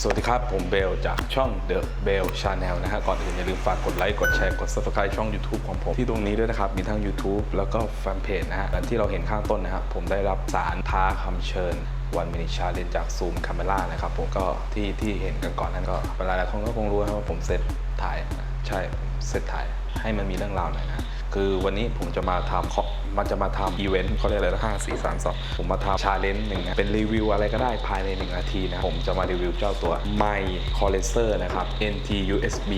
สวัสดีครับ ผมเบลจากช่อง The Bell Channel นะฮะก่อนอื่นอย่าลืมฝากกดไลค์ กดแชร์ กด Subscribe ช่อง YouTube ของผม ที่ตรงนี้ด้วยนะครับ มีทั้ง YouTube แล้วก็แฟนเพจนะฮะและที่เราเห็นข้างต้นนะครับ ผมได้รับสารท้าคำเชิญวันมินิชาเลนจากซูมคาเมล่านะครับผมก็ที่ที่เห็นกันก่อนนั้นก็เวลาหลายคนก็คงรู้นะว่าผมเซตถ่าย ใช่เซตถ่ายให้มันมีเรื่องราวหน่อยนะ คือวันนี้ผมจะมาทำเขามันจะมาทำอีเวนต์เขาเรียกอะไรนะห้าสี่สามสองผมมาทำชาเลนจ์หนึ่งนะเป็นรีวิวอะไรก็ได้ภายในหนึ่งนาทีนะ ผมจะมารีวิวเจ้าตัว My Condenser นะครับ NT USB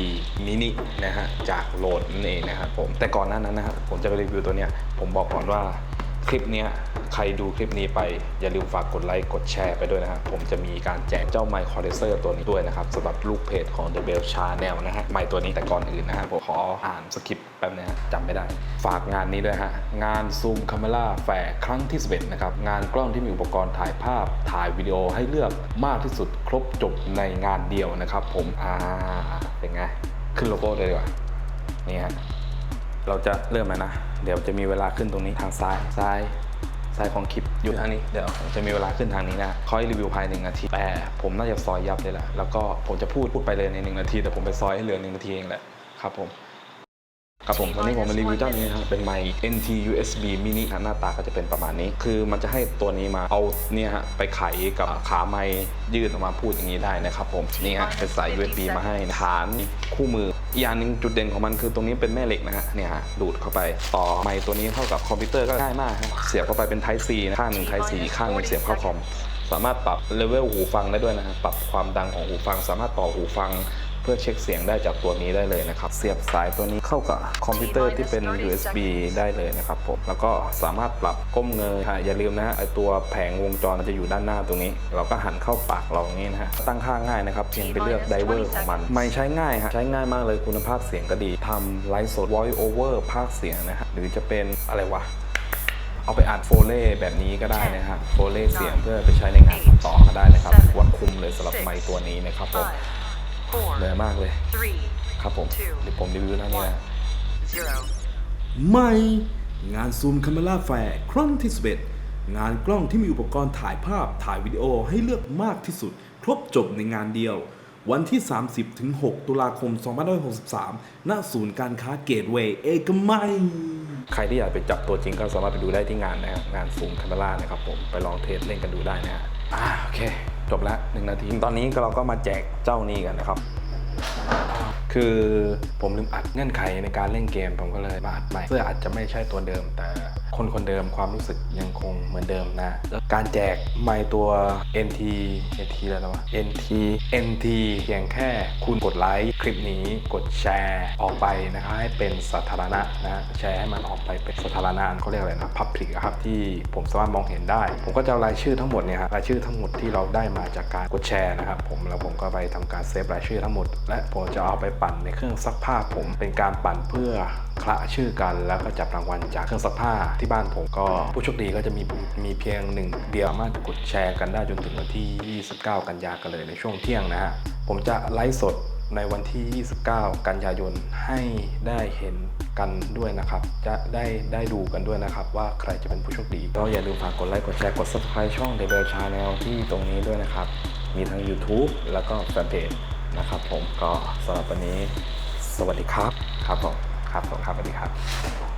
Mini นะฮะ จากโหลดนั่นเองนะครับผมแต่ก่อนหน้านั้นนะฮะผมจะไปรีวิวตัวเนี้ยผมบอกก่อนว่า คลิปนี้ใครดูคลิปนี้ไปอย่าลืมฝากกดไลค์กดแชร์ไปด้วยนะครับผมจะมีการแจกเจ้าไมค์คอร์เดเซอร์ตัวนี้ด้วยนะครับสำหรับลูกเพจของ The Bell Channel นะฮะไมค์ตัวนี้แต่ก่อนอื่นนะฮะผมขออ่านสคริปต์แป๊บนึงจำไม่ได้ ฝากงานนี้ด้วยฮะงาน Zoom Camera Fair ครั้งที่11นะครับงานกล้องที่มีอุปกรณ์ถ่ายภาพ ถ่ายวิดีโอให้เลือกมากที่สุดครบจบในงานเดียวนะครับผมอ่าเป็นไงขึ้นโลโก้เลยดีกว่านี่ฮะ เราจะเริ่มแล้วนะ เดี๋ยวจะมีเวลาขึ้นตรงนี้ทางซ้าย ซ้าย ซ้ายของคลิปอยู่ทางนี้ เดี๋ยวจะมีเวลาขึ้นทางนี้นะคอยรีวิวภายในหนึ่งนาที แต่ผมน่าจะซอยยับเลยแหละ แล้วก็ผมจะพูดพูดไปเลยในหนึ่งนาที แต่ผมไปซอยให้เหลือหนึ่งนาทีเองแหละ ครับผม ครับผมวันนี้ผมมารีวิวเจ้านี้ครับเป็นไมค์ NT USB mini หน้าตาก็จะเป็นประมาณนี้ คือมันจะให้ตัวนี้มาเอาเนี่ยฮะไปไขกับขาไมค์ยืดออกมาพูดอย่างนี้ได้นะครับผมนี่ฮะเป็นสาย USB มาให้ฐานคู่มืออีกอย่างหนึงจุดเด่นของมันคือตรงนี้เป็นแม่เหล็กนะฮะเนี่ยฮะดูดเข้าไปต่อไมค์ตัวนี้เข้ากับคอมพิวเตอร์ก็ง่ายมากเสียบเข้าไปเป็น Type C นะข้างหนึ่ง Type C ข้างหนึ่งเสียบเข้าคอมสามารถปรับเลเวลหูฟังได้ด้วยนะฮะปรับความดังของหูฟัง สามารถต่อหูฟัง เพื่อเช็คเสียงได้จากตัวนี้ได้เลยนะครับ เสียบสายตัวนี้เข้ากับคอมพิวเตอร์ที่เป็น USB ได้เลยนะครับผมแล้วก็สามารถปรับก้มเงยฮะอย่าลืมนะฮะไอตัวแผงวงจรมันจะอยู่ด้านหน้าตรงนี้ เราก็หันเข้าปากเราอย่างนี้นะฮะตั้งค่าง่ายนะครับเพียงไปเลือกไดเวอร์ของมัน ไม่ใช้ง่ายฮะใช้ง่ายมากเลยคุณภาพเสียงก็ดีทำไลฟ์สด voice over ภาคเสียงนะฮะหรือจะเป็นอะไรวะเอาไปอัดโฟเล่แบบนี้ก็ได้นะฮะโฟเล่เสียงเพื่อไปใช้ในงานตัดต่อก็ได้นะครับถือว่าคุ้มเลยสำหรับไมค์ตัวนี้นะครับผม เหนื่อยมากเลย ครับผมเดี๋ยวผมรีวิวเท่านี้นะไม่งานซูมคาเมล่าแฟร์ครั้งที่11งานกล้องที่มีอุปกรณ์ถ่ายภาพถ่ายวิดีโอให้เลือกมากที่สุด ครบจบในงานเดียว วันที่ 30ถึง6ตุลาคม 2563 ณ ศูนย์การค้าเกตเวย์เอกมัย ใครที่อยากไปจับตัวจริงก็สามารถไปดูได้ที่งานนะครับงานซูมคาเมล่านะครับผมไปลองเทสเล่นกันดูได้นะฮะ อ่าโอเค จบแล้วหนึ่งนาที ตอนนี้เราก็มาแจกเจ้านี้กันนะครับ คือผมลืมอัดเงื่อนไขในการเล่นเกมผมก็เลยมาอัดใหม่เพื่ออาจจะไม่ใช่ตัวเดิมแต่ คนคนเดิมความรู้สึกยังคงเหมือนเดิมนะ แล้วการแจกไมค์ตัว NT NT แล้วนะวะ NT NT เพียงแค่คุณกดไลค์คลิปนี้กดแชร์ออกไปนะครับให้เป็นสาธารณะนะแชร์ให้มันออกไปเป็นสาธารณะเขาเรียกอะไรนะ Public อะครับที่ผมสามารถมองเห็นได้ ผมก็จะรายชื่อทั้งหมดเนี่ยครับรายชื่อทั้งหมดที่เราได้มาจากการกดแชร์นะครับผมแล้วผมก็ไปทำการเซฟรายชื่อทั้งหมด และผมจะเอาไปปั่นในเครื่องซักผ้าผมเป็นการปั่นเพื่อคละชื่อกัน แล้วก็จับรางวัลจากเครื่องซักผ้าที่บ้านผมก็ผู้โชคดีก็จะมีมีเพียงหนึ่งเดียวสามารถกดแชร์กันได้จนถึงวันที่ 29 กันยากันเลยในช่วงเที่ยงนะฮะผมจะไลฟ์สดในวันที่ 29 กันยายนให้ได้เห็นกันด้วยนะครับ จะได้ได้ดูกันด้วยนะครับ ว่าใครจะเป็นผู้โชคดี ก็อย่าลืมฝากกดไลค์ กดแชร์ กด subscribe ช่อง The Bell Channel ที่ตรงนี้ด้วยนะครับ มีทั้ง YouTube แล้วก็แฟนเพจนะครับผมก็สำหรับวันนี้ สวัสดีครับ ครับผม ครับผมครับสวัสดีครับ